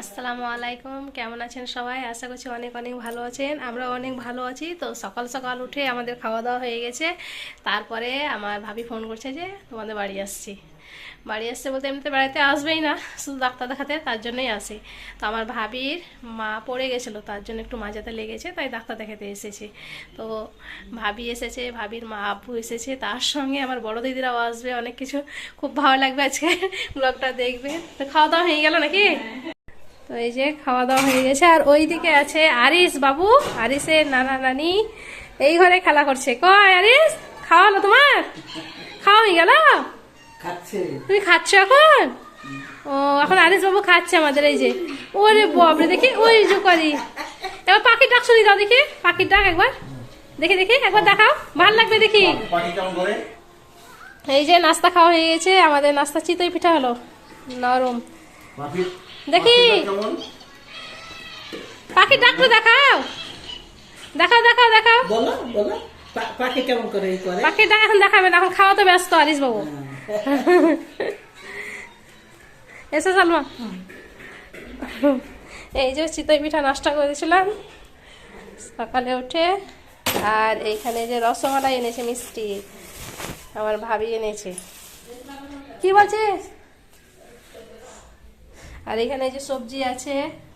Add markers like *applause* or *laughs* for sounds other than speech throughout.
আসসালামু আলাইকুম। কেমন আছেন সবাই? আশা করছি অনেক অনেক ভালো আছেন। আমরা অনেক ভালো আছি। তো সকাল সকাল উঠে আমাদের খাওয়া দাওয়া হয়ে গেছে। তারপরে আমার ভাবি ফোন করছে যে, তোমাদের বাড়ি আসছি। বাড়ি আসছে বলতে এমনিতে বাড়িতে আসবেই না, শুধু ডাক্তার দেখাতে, তার জন্যই আসে। তো আমার ভাবির মা পড়ে গেছিল, তার জন্য একটু মাজাতে লেগেছে, তাই ডাক্তার দেখাতে এসেছে। তো ভাবি এসেছে, ভাবির মা আব্বু এসেছে, তার সঙ্গে আমার বড় দিদিরাও আসবে, অনেক কিছু খুব ভালো লাগবে আজকে। *laughs* ব্লগটা দেখবে। তো খাওয়া দাওয়া হয়ে গেল নাকি? তো এই যে খাওয়া দাওয়া হয়ে গেছে। আর ওই দিকে আছে আরিস বাবু। আরিসের নানা নানি এই ঘরে খেলা করছে। কয় আরিস খাওয়া না তোমার? খাওয়া হয়ে গেল তুমি খাচ্ছ এখন? ও এখন আরিস বাবু খাচ্ছে আমাদের এই যে। ওরে বাবরে দেখি ওই যে করি। এবার পাখির ডাক শুনি দাও দেখি। পাখির ডাক একবার। দেখি দেখি একবার দেখাও। ভালো লাগবে দেখি। এই যে নাস্তা খাওয়া হয়ে গেছে। আমাদের নাস্তা চিতই পিঠা হলো। নরম। দেখি। কেমন? পাখির দেখাও। দেখাও দেখাও দেখাও। বলো বলো। পা- পাখি কেমন করে এই করে? পাখির ডাক এখন দেখাবেন এখন খাওয়া তো ব্যস্ত আরিস বাবু। এসে সালমা। এই যে চিতই পিঠা নাস্তা করেছিলাম সকালে উঠে আর এইখানে যে রসমালাই এনেছে মিষ্টি আমার ভাবি এনেছে। কি বলছিস? আর এখানে যে সবজি আছে,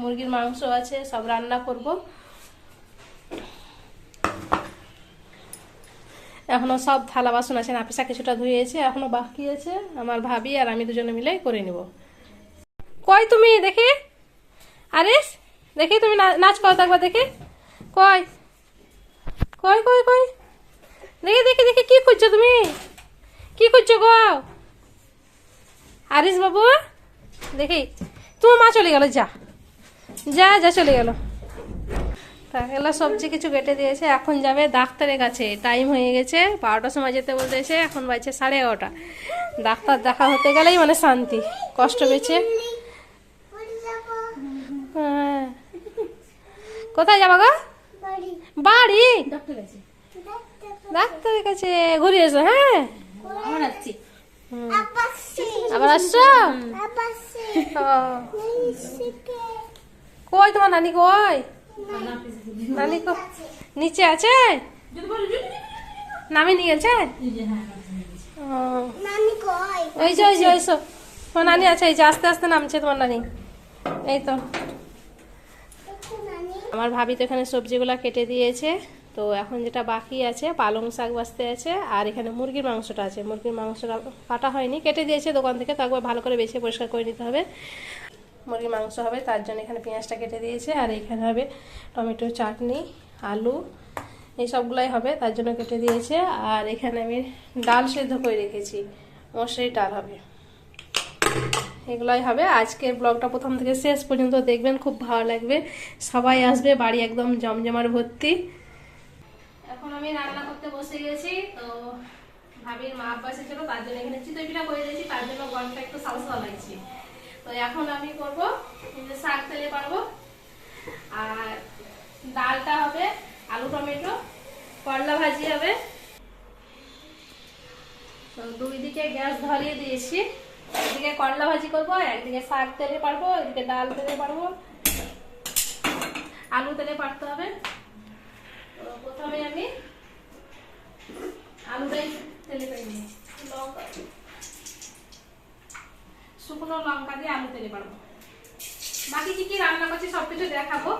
মুরগির মাংস আছে, সব রান্না করব। এখনও সব থালা বাসন আছে, নাপিসা কিছুটা ধুয়েছে, এখনও বাকি আছে, আমার ভাবি আর আমি দুজনে মিলে করে নিব। কই তুমি? দেখি। আরিস দেখি তুমি নাচ করো একবার দেখে। কই? কই কই কই? দেখি দেখি দেখি, কি খুঁজছো তুমি? কি খুঁজছো গো? আরিস বাবু, দেখি। তোমার মা চলে গেল যা। যা যা চলে গেল। তাহলে সবজি কিছু কেটে দিয়েছে এখন যাবে ডাক্তারের কাছে। টাইম হয়ে গেছে বারোটার সময় যেতে বলতেছে এখন বাজছে সাড়ে এগারোটা। ডাক্তার দেখা হতে গেলেই মানে শান্তি কষ্ট পেয়েছে। হ্যাঁ। কোথায় যাব গো? বাড়ি। ডাক্তারের কাছে। ঘুরে এসো হ্যাঁ। আবার আসছো। কই তোমার নানি কই? নানি। কো নিচে আছে? নামি নিয়ে গেছে ও। ওই যে ওই যে ওই সব তোমার নানি আছে এই যে আস্তে আস্তে নামছে তোমার নানি। এই তো। আমার ভাবি তো এখানে সবজিগুলো কেটে দিয়েছে। তো এখন যেটা বাকি আছে, পালং শাক বাঁচতে আছে, আর এখানে মুরগির মাংসটা আছে। মুরগির মাংসটা কাটা হয়নি, কেটে দিয়েছে দোকান থেকে, তো একবার ভালো করে বেছে পরিষ্কার করে নিতে হবে। মুরগির মাংস হবে, তার জন্য এখানে পেঁয়াজটা কেটে দিয়েছে, আর এখানে হবে টমেটো চাটনি, আলু, এই সবগুলাই হবে, তার জন্য কেটে দিয়েছে। আর এখানে আমি ডাল সেদ্ধ করে রেখেছি মশারি ডাল হবে। এগুলাই হবে। আজকের ব্লগটা প্রথম থেকে শেষ পর্যন্ত দেখবেন, খুব ভালো লাগবে। সবাই আসবে, বাড়ি একদম জমজমার ভর্তি। এখন আমি রান্না করতে বসে গেছি, তো ভাবির মা আব্বা এসেছিল, তার জন্য এখানে চিতই পিঠা করে দিয়েছি, তার জন্য গরমটা একটু সালসা লাগছে তো এখন আমি করব শাক তেলে পারব, আর ডালটা হবে আলু টমেটো, করলা ভাজি হবে। তো দুই দিকে গ্যাস ধরিয়ে দিয়েছি, একদিকে করলা ভাজি করব একদিকে শাক তেলে পারব এদিকে ডাল তেলে পারব। আলু তেলে পারতে হবে। প্রথমে আমি আলুটাই তেলে নিয়েছি। লঙ্কা। শুকনো লঙ্কা দিয়ে আলু তেলে পারব বাকি কি কি রান্না করছি সবকিছু দেখাবো।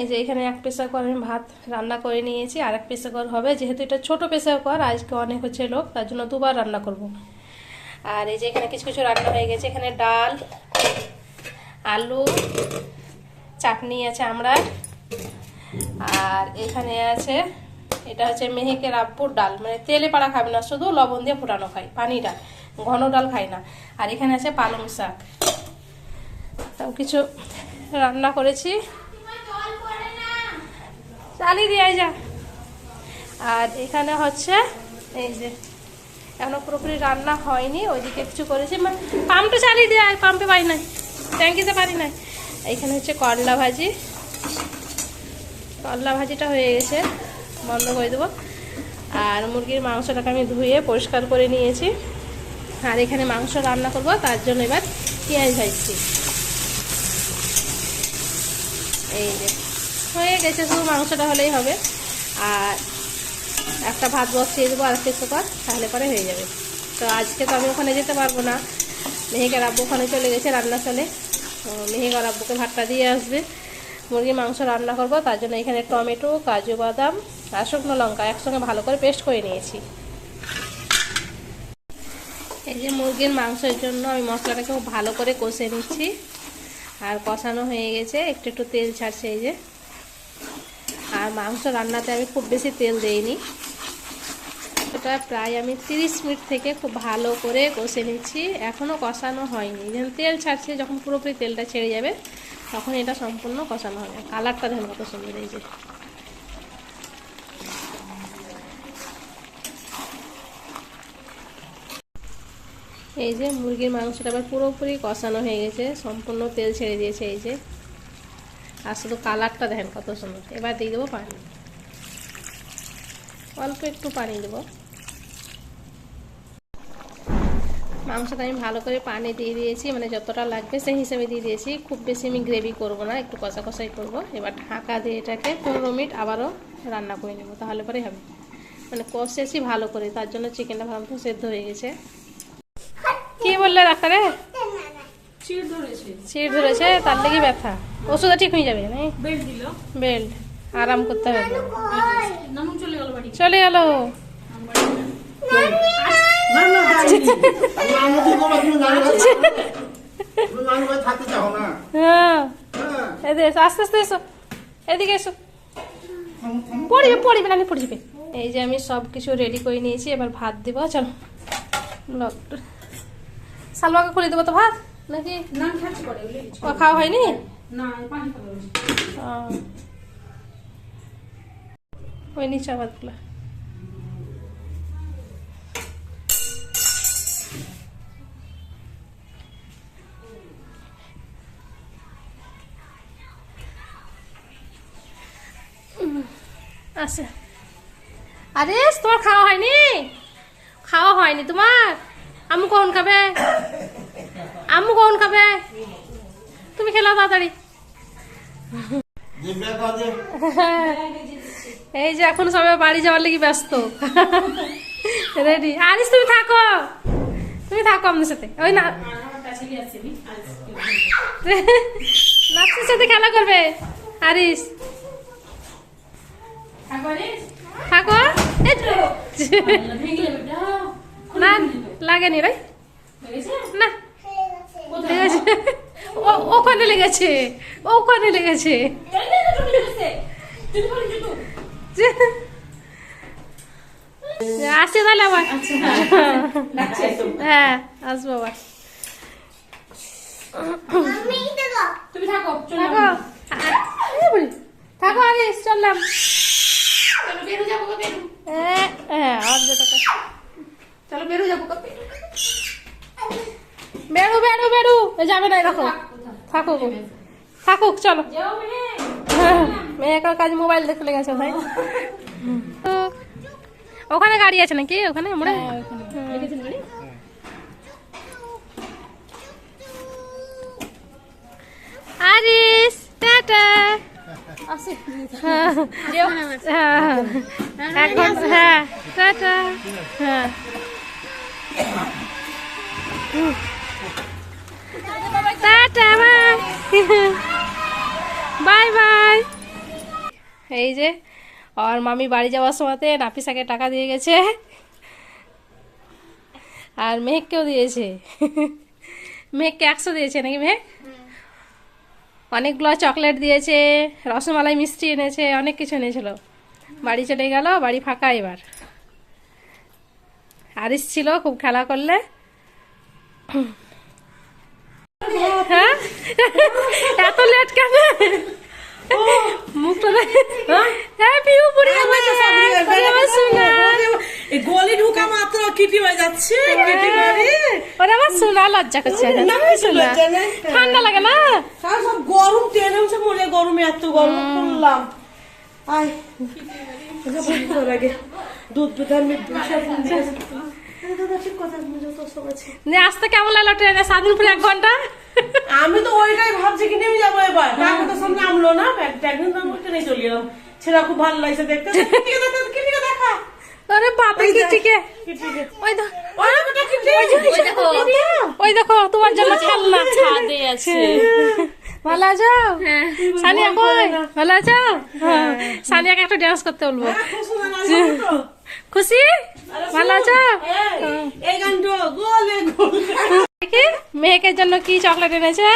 এই যে এখানে এক প্রেসার করে আমি ভাত রান্না করে নিয়েছি আর এক প্রেসার কর হবে। যেহেতু এটা ছোট প্রেসার কর, আজকে অনেক হচ্ছে লোক, তার জন্য দুবার রান্না করব। আর এই যে এখানে কিছু কিছু রান্না হয়ে গেছে। এখানে ডাল, আলু, চাটনি আছে আমরা আর এখানে আছে, এটা হচ্ছে মেহেকের আব্বুর ডাল। মানে তেলে পাড়া খাবে না, শুধু লবণ দিয়ে ফুটানো খাই পানি ডাল, ঘন ডাল খাই না। আর এখানে আছে পালং শাক। সব কিছু রান্না করেছি। চালিয়ে দিয়ে যা। আর এখানে হচ্ছে, এই যে, এখনও পুরোপুরি রান্না হয়নি, ওইদিকে কিছু করেছি। মানে পাম্পটা চালিয়ে দেয় পাম্পে পাই নাই। ট্যাঙ্কিতে পারি নাই। এখানে হচ্ছে করলা ভাজি। করলা ভাজিটা হয়ে গেছে, বন্ধ করে দেবো। আর মুরগির মাংসটাকে আমি ধুয়ে পরিষ্কার করে নিয়েছি। আর এখানে মাংস রান্না করব, তার জন্য এবার পেঁয়াজ ভাজছি। এই যে, হয়ে গেছে, শুধু মাংসটা হলেই হবে। আর একটা ভাত বসিয়ে দেবো আর পর তাহলে পরে হয়ে যাবে। তো আজকে তো আমি ওখানে যেতে পারব না। মেহেকের আব্বু ওখানে চলে গেছে, রান্না চলে। মেহেকার আব্বুকে ভাতটা দিয়ে আসবে। মুরগির মাংস রান্না করব, তার জন্য এখানে টমেটো, কাজু বাদাম আর শুকনো লঙ্কা একসঙ্গে ভালো করে পেস্ট করে নিয়েছি। এই যে মুরগির মাংসের জন্য আমি মশলাটাকে ভালো করে কষে নিচ্ছি। আর কষানো হয়ে গেছে, একটু একটু তেল ছাড়ছে এই যে। আর মাংস রান্নাতে আমি খুব বেশি তেল দেইনি। এটা প্রায় আমি 30 মিনিট থেকে খুব ভালো করে কষে নিচ্ছি এখনও কষানো হয়নি। যখন তেল ছাড়ছে, যখন পুরোপুরি তেলটা ছেড়ে যাবে তখন এটা সম্পূর্ণ কষানো হবে কালারটা দেখুন কত সুন্দর এই যে। এই যে মুরগির মাংসটা আবার পুরোপুরি কষানো হয়ে গেছে, সম্পূর্ণ তেল ছেড়ে দিয়েছে এই যে। আর শুধু কালারটা দেখেন কত সুন্দর। এবার দিয়ে দেবো পানি। অল্প একটু পানি দেবো। মাংসটা আমি ভালো করে পানি দিয়ে দিয়েছি মানে যতটা লাগবে সেই হিসেবে দিয়ে দিয়েছি। খুব বেশি আমি গ্রেভি করব না একটু কষা কষাই করব। এবার ঢাকা দিয়ে এটাকে পনেরো মিনিট আবারও রান্না করে নেব তাহলে পরেই হবে। মানে কষেছি ভালো করে তার জন্য চিকেনটা ভালো মতো সেদ্ধ হয়ে গেছে। কি বললে ডাক্তারে? চিড় ধরেছে। তার লেগে ব্যথা। ওষুধটা ঠিক হয়ে যাবে বেল্ট আরাম করতে হবে। চলে গেল চলে গেল। না না যাইনি নানু কি করব তুমি নানু ভাই তুমি নানু ভাই থাকতে চাও না। হ্যাঁ। হ্যাঁ। এদিকে এসো আস্তে আস্তে এসো। এদিকে এসো। পড়িবে পড়িবে না পড়িবে। এই যে আমি সব কিছু রেডি করে নিয়েছি এবার ভাত দিব চলো। সালমাকে খুলে দেবো তো ভাত নাকি? নান খাওয়া হয়নি। ওই নিচে ভাতগুলো আচ্ছা আরে তোমার খাওয়া হয়নি? খাওয়া হয়নি তোমার? আম্মু কখন খাবে? আম্মু কখন খাবে? তুমি খেলাও তাড়াতাড়ি। এই যে এখন সবাই বাড়ি যাওয়ার লাগি ব্যস্ত। রেডি আরিস তুমি থাকো। তুমি থাকো আমাদের সাথে। ওই না। আমার নাচের সাথে খেলা করবে? আরিস। এটা না লাগেনি রে। না। ও- ওখানে লেগেছে। ওখানে লেগেছে। আসছে তাহলে আবার। হ্যাঁ আসব আবার। থাকো চলো। থাকো। আ- এই বুড়ি, থাকো আরিস চললাম। চলো বেরো যাব গো, বেরো। হ্যাঁ হ্যাঁ আর চলো বেরো যাব গো, বেরো। বেরু বেরু যাবে না এরকম থাকুক থাকুক চলো। মেয়ে। মেয়েকার কাজ মোবাইল দেখতে লেগেছে ভাই। ওখানে গাড়ি আছে নাকি? ওখানে হুম। আরিস টাটা হ্যাঁ, হ্যাঁ, এক হ্যাঁ। টাটা। হ্যাঁ। Tata bye. বাই এই যে আর মামি বাড়ি যাওয়ার সময়তে নাফিসাকে টাকা দিয়ে গেছে। আর মেহেককেও দিয়েছে। মেহেককে একশো দিয়েছে নাকি মেহেক অনেকগুলো চকলেট দিয়েছে রসমালাই মিষ্টি এনেছে অনেক কিছু এনেছিল বাড়ি চলে গেল বাড়ি ফাঁকা এবার আরিস ছিল খুব খেলা করলে হ্যাঁ এত লেট কেন মুখটা হ্যাঁ পিউ পুরি আমার শোনা গলি ঢুকা মাত্র কিটি হয়ে যাচ্ছে কিটি করে ওরা আমার শোনা লজ্জা করছে না, শোনা ঠান্ডা লাগে না? সব গরম টেনে গরমে এত গরম করলাম। আয় ভালো লাগে দুধ দুধ আমি আসতে কেমন লাগল ট্রেনে? স্বাধীনপুরে এক ঘণ্টা? আমি তো ওইটাই ভাবছি কি নেমে যাব এবার। কাকা তো সামনে আমলো না একদিন তো চলে এলাম। ছেলে খুব ভালো লাগছে দেখতে। দেখা? কিটিকে দেখা আরে বাপে কি। কিটিকে ওই দেখো ওই দেখো। তোমার জন্য খেলনা ছাদে আছে। ভালো আছো? সানিয়া কই? ভালো আছো? হ্যাঁ। সানিয়াকে একটা ডান্স করতে বলব। খুশি? ভালো আছো? এই, এই গানটা গোলে গোলে। মেয়েকে জন্য কি চকলেট এনেছে?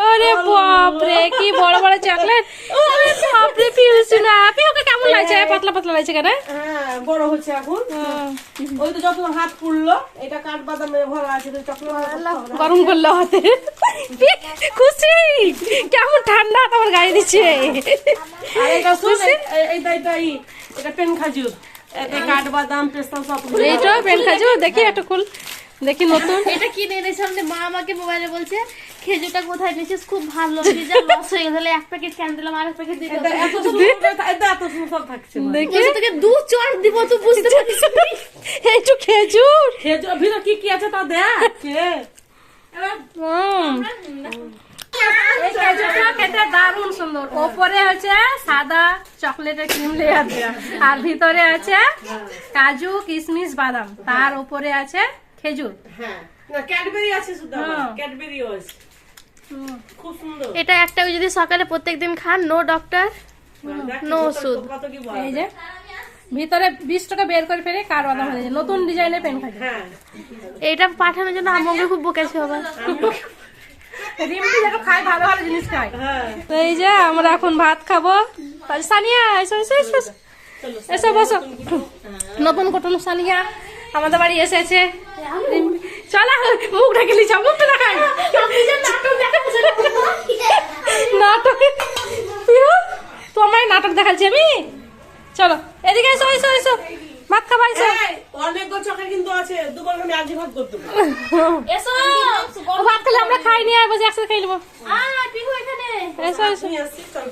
ওরে বাপরে কি বড় বড় চকলেট ওরে বাপরে পিউসি না। পিউকে কেমন লাগছে? পাতলা পাতলা লাগছে কেন? হ্যাঁ বড় হচ্ছে এখন। ওই তো যত হাত পুড়লো এটা কাঠ বাদামে ভরা আছে তো চকলেট গরম করল হাতে। খুশি? কেমন ঠান্ডা তোমার গায়ে দিচ্ছে। আর এটা শুন এই- এইটা এটা এটা পেন খাজুর। এতে কাঠ বাদাম পেস্তা সব এইটা পেন খাজু দেখি একটু খুল। দেখি নতুন। এটা কিনে এনেছে আমাদের মা আমাকে মোবাইলে বলছে খেজুরটা কোথায় নিয়েছিস? খুব ভালো যা লস হয়ে গেলে এক প্যাকেট ক্যান দিলাম? আর এক প্যাকেট দিতে এটা এত সুন্দর এটা এত সুন্দর থাকছে দেখি। তোকে দু চড় দিব তুই বুঝতে পারছিস *laughs* একটু খেজুর। খেজুর ভিতর কি কি আছে তা দেখ। কে? দারুণ সুন্দর। ওপরে হচ্ছে সাদা চকলেটের ক্রিম লেয়ার দেওয়া আর ভিতরে আছে কাজু কিশমিশ বাদাম। তার উপরে আছে খেজুর? হ্যাঁ। না ক্যাডবেরি আছে শুধু হ্যাঁ। ক্যাডবেরিও খুব সুন্দর। এটা একটা যদি সকালে প্রত্যেকদিন খান নো ডক্টর নো ওষুধ। এই যে ভিতরে বিশ টাকা বের করে ফেলে কার বাদাম হয়েছে নতুন ডিজাইনের পেন হ্যাঁ। এটা পাঠানোর জন্য আমাকে খুব বকেছে বাবা খায় ভালো ভালো জিনিস খায়। হ্যাঁ। তো এই যে আমরা এখন ভাত খাব। সানিয়া এসো এসো এসো এসো। বসো। নতুন কুটুম সানিয়া আমাদের বাড়ি এসেছে। চল মুখ ঢেকে লিছা মুখ তো নাটক তোমায় নাটক দেখাচ্ছি আমি? চলো এদিকে এসো এসো এসো। ভাত খাবা এসো। এই, অনেকগুলো কিন্তু আছে দুবার আমি আজকে ভাত করতে এসো। ভাত খেলে আমরা খাই নিয়ে আর বসে একসাথে খাই নেব। এখানে। এসো এসো। নিয়ে আসছি, চল।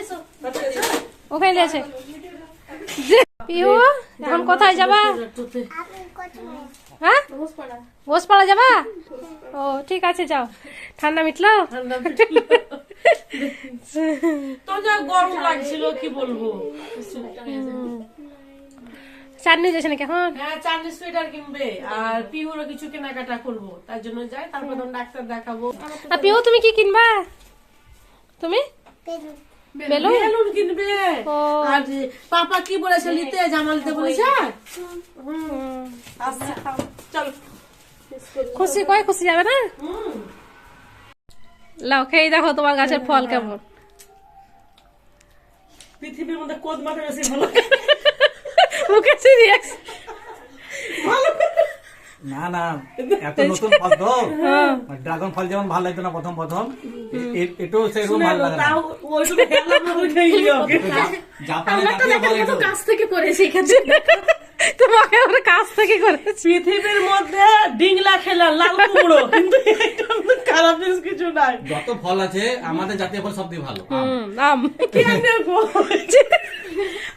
এসো। ওখানে আছে পিহু এখন কোথায় যাবা? হ্যাঁ? ঘোষপাড়া। যাবা? ও ঠিক আছে যাও। ঠান্ডা মিটলো? *laughs* তো যা গরম লাগছিল কি বলব? চাটনি যাচ্ছে নাকি এখন? হ্যাঁ চারনি সোয়েটার কিনবে। আর পিহুরও কিছু কেনাকাটা করব তার জন্য যাই তারপর ডাক্তার দেখাবো। পিহু তুমি কি কিনবা? তুমি? বেলুন। বেলুন? কিনবে। আর পাপা কি বলেছে নিতে? জামা নিতে বলেছে? আসছে খাও। চল। খুশি কয় খুশি যাবে না? লাও খেয়ে দেখো তোমার গাছের ফল কেমন। পৃথিবীর মধ্যে কোদ মাথা বেশি ভালো। *laughs* মুখে সিরিয়াস ভালো না না এত নতুন ফল তো ড্রাগন ফল যেমন ভালো লাগতো না প্রথম প্রথম এটাও সেরকম ভালো লাগে না। জাপানে। কাছ থেকে করেছি এখানে। তোমাকে আমরা কাছ থেকে করেছি। পৃথিবীর মধ্যে ডিংলা খেলা লাল কুমড়ো কিন্তু খারাপ জিনিস কিছু নাই। যত ফল আছে আমাদের জাতীয় ফল সব থেকে ভালো আম। আম? *laughs*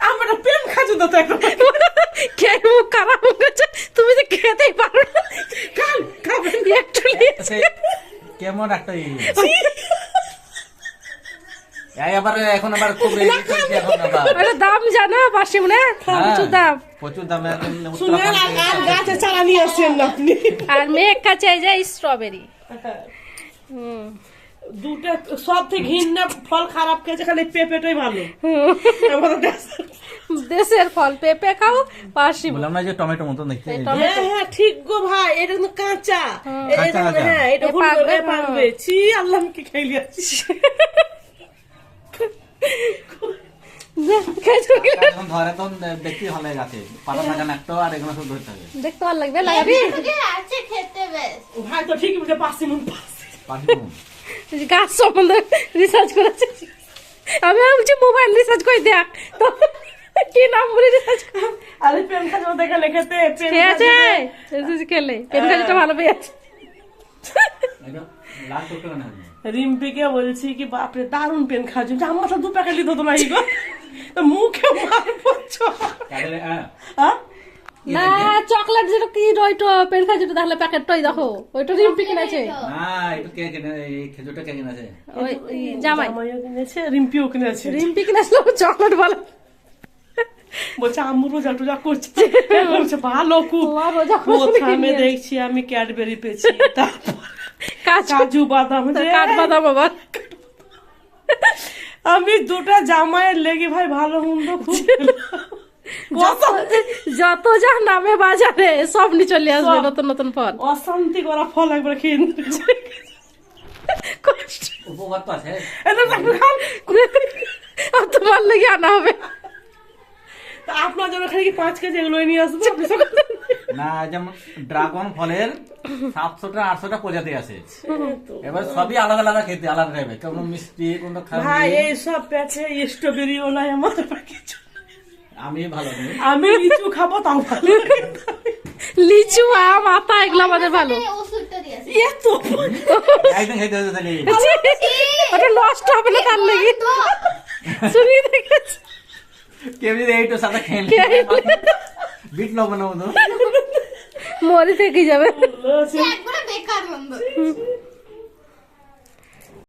আমরা প্রেম খাচ্ছি তো একটা কে মুখ খারাপ তুমি তো খেতেই পারো না। খান খাবেন একটু কেমন একটা আবার এখন আবার খুব এখন আবার। দাম জানো পাঁচশো মনে হ্যাঁ, প্রচুর দাম। প্রচুর দাম এখন শুনলেন উত্তরাখণ্ড আর- গাছে চারা নিয়ে আসছেন না আপনি? আর মেঘ খাচ্ছে এই যে স্ট্রবেরি হুম। দুটো সব থেকে ঘৃণা ফল খারাপ খেয়েছে খালি পেঁপেটাই ভালো। আমাদের। দেশের ফল পেঁপে খাও পার্সি বললাম না যে টমেটো মতো দেখতে হ্যাঁ হ্যাঁ ঠিক গো ভাই এটা কিন্তু কাঁচা। কাঁচা। হ্যাঁ এটা পাকবে, পাকবে ছি আল্লাহ আমি কি খাইলি আছি এখন ধরে তো দেখতে ভালো লাগে গাছে পাতা থাকে না একটা আর এগুলো সব ধরতে থাকে দেখতে ভালো লাগবে লাগাবি? আছে খেতে বেশ। ভাই তো ঠিকই বুঝে পাচ্ছি মন পাচ্ছি পাখি বোম। এই যে গাছ সম্বন্ধে রিসার্চ করেছে আমি ভাবছি মোবাইল রিসার্চ করে দেখ। তো কি নাম বলে আরে প্রেম খাজা দেখে লেখেতে খেলে। পেন ভালো পেয়েছে রিম্পিকে বলছি কি বাপরে দারুণ পেন খাজু আমার তো দু প্যাকেট দিত না ইগো তো মুখে মার পড়ছো। হ্যাঁ? হ্যাঁ না চকলেট যেটা কি ওইটো পেন খাই যেটা তাহলে প্যাকেটটাই দেখো। ওইটা রিম্পি কিনেছে। না একটু কে কিনে এই খেজুরটা কে কিনেছে? ওই ওই জামাই। জামাইও কিনেছে রিম্পিও কিনেছে। রিম্পি কিনেছিল চকলেট বলে। বলছে আম্মু রোজা টোজা করছে। বলছে ভালো খুব প্রথমে কিনে। দেখছি আমি ক্যাডবেরি পেয়েছি তারপর কাজু বাদাম যে কাঠবাদাম আবার আমি দুটা জামাইয়ের লেগে ভাই ভালো মন্দ খুব যত- যা নামে বাজারে সব নিয়ে চলে আসবে নতুন নতুন ফল। অশান্তি করা ফল একবার খেয়ে উপকার তো আছে। তোমার লেগে আনা হবে। আপনার জন্য খালি কি পাঁচ কেজি এগুলো নিয়ে আসবে? না যেমন ড্রাগন ফলের সাতশোটা আটশোটা প্রজাতি আছে। এবার সবই আলাদা আলাদা খেতে আলাদা টাইপের। কোনো মিষ্টি কোনো ভাই এই সব প্যাচে স্ট্রবেরিও নাই আমার কিছু আমি ভালো নেই। আমি লিচু খাব তাও ভালো। লিচু আম আতা এগুলো আমাদের ভালো। এত খেতে হতে তাহলে। ওটা নষ্ট হবে না তার লেগে। শুনি দেখেছি? যদি এইটো সাথে খেয়ে বিট লবণ না মরে থেকে যাবে। বেকার বন্ধু।